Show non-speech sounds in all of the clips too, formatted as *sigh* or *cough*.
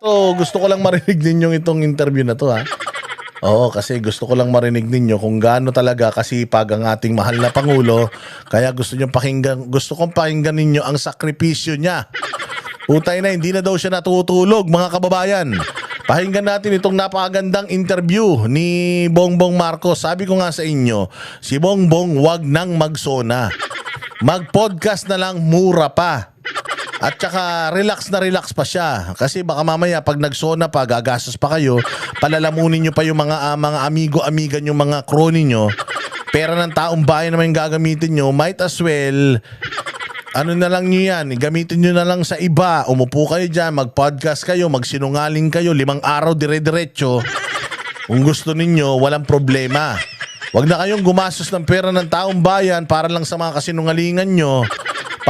So, gusto ko lang marinig ninyo itong interview na to ha. Oo, kasi gusto ko lang marinig ninyo kung gaano talaga kasipag ang ating mahal na Pangulo. Kaya gusto nyo pakinggan, gusto kong pakinggan ninyo ang sakripisyo niya. Putay na, hindi na daw siya natutulog, mga kababayan. Pakinggan natin itong napakagandang interview ni Bongbong Marcos. Sabi ko nga sa inyo, si Bongbong wag nang magsona. Mag-podcast na lang, mura pa. At saka relax na relax pa siya. Kasi baka mamaya pag nagsona pa, gagastos pa kayo, palalamunin nyo pa yung mga, ah, mga amigo-amiga nyo, mga crony nyo. Pera ng taong bayan naman yung gagamitin nyo. Might as well, ano na lang nyo yan, gamitin nyo na lang sa iba. Umupo kayo dyan, mag-podcast kayo, magsinungaling kayo, limang araw dire-diretso. Kung gusto ninyo, walang problema. Huwag na kayong gumastos ng pera ng taong bayan para lang sa mga kasinungalingan nyo.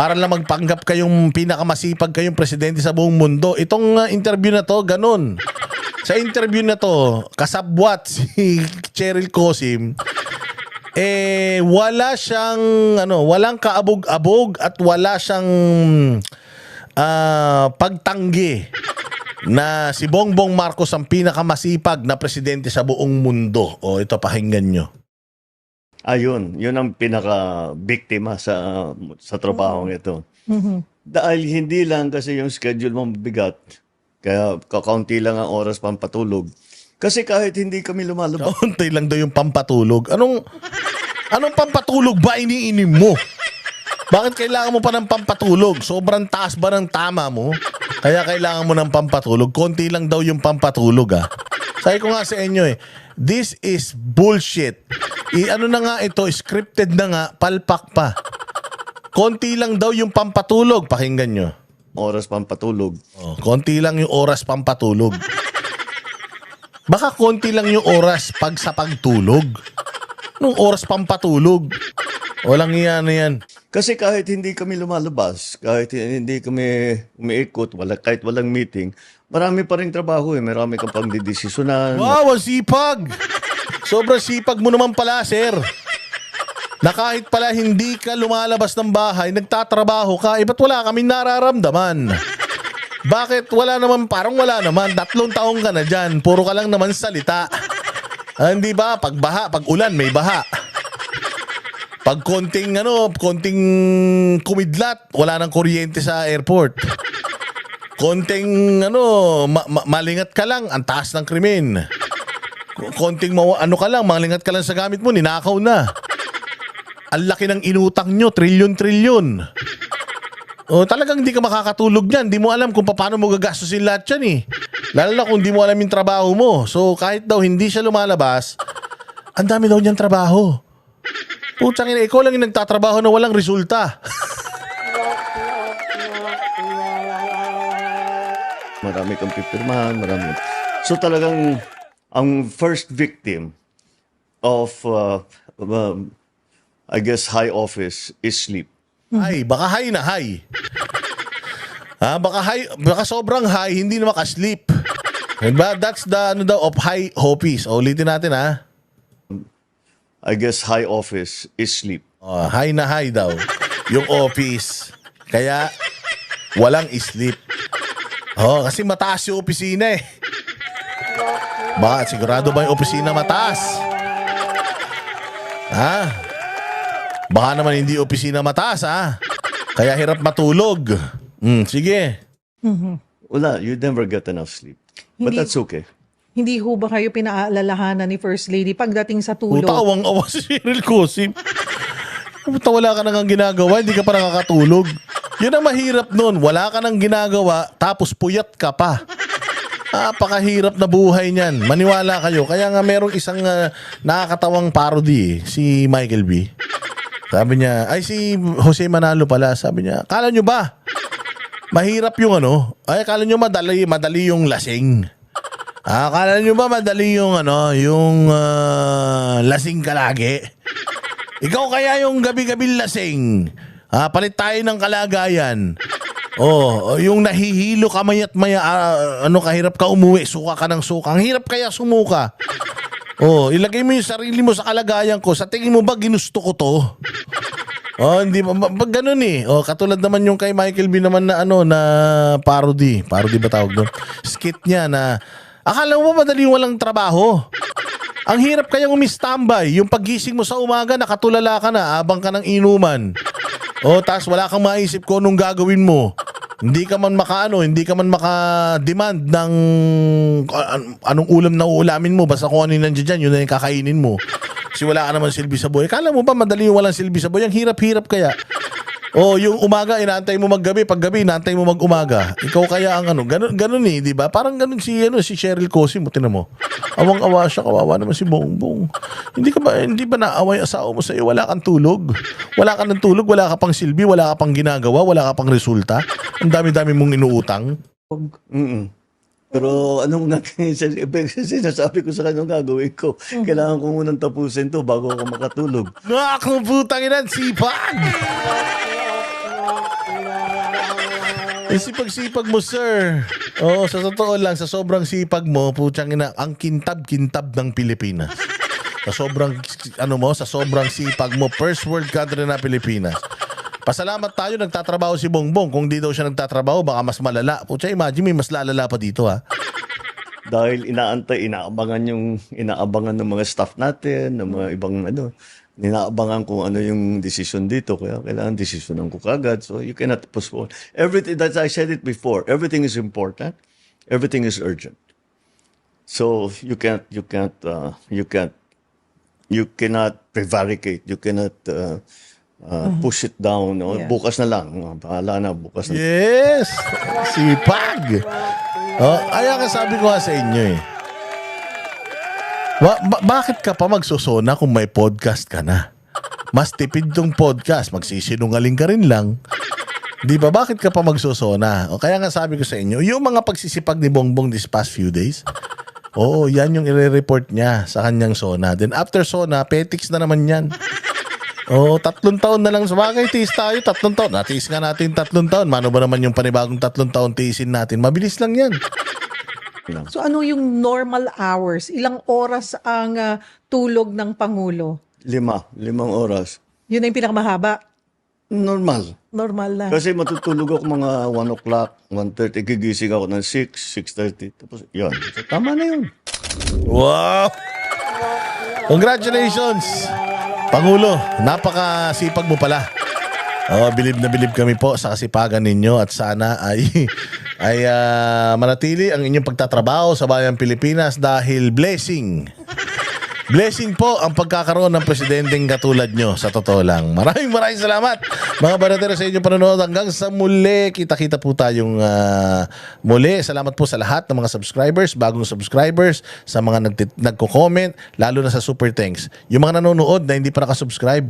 Para lang magpanggap kayong pinakamasipag kayong presidente sa buong mundo. Itong uh, interview na to, ganun. Sa interview na to, kasabwat si *laughs* Cheryl Cosim, eh wala siyang ano, walang kaabog-abog at wala siyang ah, pagtanggi na si Bongbong Marcos ang pinakamasipag na presidente sa buong mundo. O ito pakinggan nyo. Ayun, yun ang pinaka-biktima sa sa trabahong ito. Dahil hindi lang kasi yung schedule mo mabigat, kaya kakaunti lang ang oras pampatulog. Kasi kahit hindi kami lumalabas, Kaunti lang daw yung pampatulog. Anong anong pampatulog ba iniinim mo? Bakit kailangan mo pa ng pampatulog? Sobrang taas ba ng tama mo? Kaya kailangan mo ng pampatulog. Konti lang daw yung pampatulog ah. Sabi ko nga sa inyo eh, this is bullshit. I, ano na nga ito, scripted na nga, palpak pa. Konti lang daw yung pampatulog. Pakinggan nyo. oras pampatulog. Oh, konti lang yung oras pampatulog. Baka konti lang yung oras pag sa pagtulog. Nung oras pampatulog. Walang iyan na yan. Kasi kahit hindi kami lumalabas, kahit hindi kami umiikot, wala, kahit walang meeting, marami pa rin trabaho eh. Marami kang pang didesisyonan. Wow, ang sipag! Sobrang sipag mo naman pala, sir. Na kahit pala hindi ka lumalabas ng bahay, nagtatrabaho ka, eh ba't wala kami nararamdaman? Bakit wala naman, parang wala naman, tatlong taong ka na dyan, puro ka lang naman salita. Ah, hindi ba? Pag baha, pag ulan, may baha. Pag konting ano, konting kumidlat, wala nang kuryente sa airport. Konting ano, ma- ma- malingat ka lang, ang taas ng krimen. Konting mawa- ano ka lang, malingat ka lang sa gamit mo, ninakaw na. Ang laki ng inutang nyo, trilyon-trilyon. O talagang hindi ka makakatulog niyan. Hindi mo alam kung paano mo gagastusin lahat yan eh. Lalo na kung hindi mo alam yung trabaho mo. So kahit daw hindi siya lumalabas, ang dami daw niyang trabaho. Putang ina, ikaw lang yung nagtatrabaho na walang resulta. Marami kang pipirmahan, marami. So talagang ang first victim of, uh, um, I guess, high office is sleep. Ay, baka high na high. Ha, baka high, baka sobrang high, hindi na makasleep. Diba? That's the ano daw of high hopis. O, ulitin natin ha. I guess high office is sleep. Oh, high na high daw. Yung office. Kaya, walang sleep. Oh, kasi mataas yung opisina eh. Bakit? Sigurado ba yung opisina mataas? Ha? Baka naman hindi opisina mataas ha? Kaya hirap matulog. Hmm, sige. Wala, you never get enough sleep. But Hindi- that's okay. Hindi ho ba kayo pinaalalahanan ni First Lady pagdating sa tulog? Puta, awang-awa si Cheryl Cosim. Puta, wala ka nang ginagawa, hindi ka pa nakakatulog. Yun ang mahirap nun. Wala ka nang ginagawa, tapos puyat ka pa. Napakahirap na buhay niyan. Maniwala kayo. Kaya nga merong isang ah, nakakatawang parody, eh, si Michael B. Sabi niya, ay si Jose Manalo pala. Sabi niya, kala nyo ba? Mahirap yung ano? Ay, kala nyo madali, madali yung lasing. Ah, akala nyo ba madali yung ano, yung ah, lasing ka lagi? Ikaw kaya yung gabi-gabi lasing. Ah, palit tayo ng kalagayan. Oh, yung nahihilo ka mayat maya, ah, ano kahirap ka umuwi, suka ka ng suka. Ang hirap kaya sumuka. Oh, ilagay mo yung sarili mo sa kalagayan ko. Sa tingin mo ba ginusto ko to? Oh, hindi ba ba- ganun eh. Oh, katulad naman yung kay Michael B naman na ano na parody. Parody ba tawag doon? Skit niya na akala mo madali walang trabaho? Ang hirap kayang umistambay. Yung paggising mo sa umaga, nakatulala ka na, abang ka ng inuman. O, tas wala kang maisip kung anong gagawin mo. Hindi ka man makaano, hindi ka man maka-demand ng an- anong ulam na uulamin mo. Basta kung ano yung nandiyan dyan, yun na yung kakainin mo. Kasi wala ka naman silbi sa buhay. Kala mo ba madali yung walang silbi sa buhay? Ang hirap-hirap kaya. O yung umaga, inaantay mo maggabi. Pag gabi, inaantay mo mag-umaga. Ikaw kaya ang ano. Ganun, ganun eh, di ba? Parang ganun si, ano, si Cheryl. Tinan mo. Awang-awa siya. Kawawa naman si Bongbong. Hindi ka ba, hindi ba naaway asawa mo sa iyo? Wala kang tulog. Wala ka ng tulog. Wala ka pang silbi. Wala ka pang ginagawa. Wala ka pang resulta. Ang dami-dami mong inuutang. Mm-mm. Pero anong natin, *laughs* sinasabi ko sa kanya gagawin ko. Kailangan ko munang tapusin to bago ako makatulog. Nakakang putang ina, sipag! Eh, sipag-sipag mo, sir. Oo, sa totoo lang, sa sobrang sipag mo, putyang ina, ang kintab-kintab ng Pilipinas. Sa sobrang, ano mo, sa sobrang sipag mo, first world country na Pilipinas. Pasalamat tayo, nagtatrabaho si Bongbong. Kung di daw siya nagtatrabaho, baka mas malala. Putya, imagine, may mas lalala pa dito, ha? Dahil inaantay, inaabangan yung, inaabangan ng mga staff natin, ng mga ibang ano, inaabangan kung ano yung decision dito. Kaya kailangan decisionan ko kagad. So you cannot postpone. Everything, that's, I said it before, everything is important. Everything is urgent. So you can't, you can't, uh, you can't, you cannot prevaricate. You cannot uh, uh, push it down. no? Yeah. Bukas na lang. Bahala na, bukas na. Yes! Sipag! Oh, kaya nga sabi ko sa inyo eh. Ba- ba- bakit ka pa magsusona kung may podcast ka na? Mas tipid tong podcast. Magsisinungaling ka rin lang. Di ba? Bakit ka pa magsusona? O kaya nga sabi ko sa inyo, yung mga pagsisipag ni Bongbong this past few days, oo, yan yung i-report niya sa kanyang sona. Then after sona, petics na naman yan. Oo, tatlong taon na lang sa bagay, tiis tayo, tatlong taon. Natiis nga natin tatlong taon. Mano ba naman yung panibagong tatlong taon tiisin natin? Mabilis lang yan. So ano yung normal hours? Ilang oras ang ah, tulog ng Pangulo? Lima, limang oras. Yun na yung pinakamahaba. Normal. Normal na. Kasi matutulog ako mga 1 o'clock, 1.30, gigising ako ng 6, 6.30. Tapos, yun. So, tama na yun. Wow! Congratulations! Pangulo, napakasipag mo pala. Oh, bilib na bilib kami po sa kasipagan ninyo at sana ay *laughs* ay ah, manatili ang inyong pagtatrabaho sa bayang Pilipinas dahil blessing. Blessing po ang pagkakaroon ng presidenteng katulad nyo sa totoo lang. Maraming maraming salamat mga baratero sa inyong panonood. Hanggang sa muli, kita-kita po tayong ah, muli. Salamat po sa lahat ng mga subscribers, bagong subscribers, sa mga nagko-comment, lalo na sa super thanks. Yung mga nanonood na hindi pa nakasubscribe,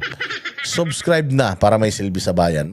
subscribe na para may silbi sa bayan.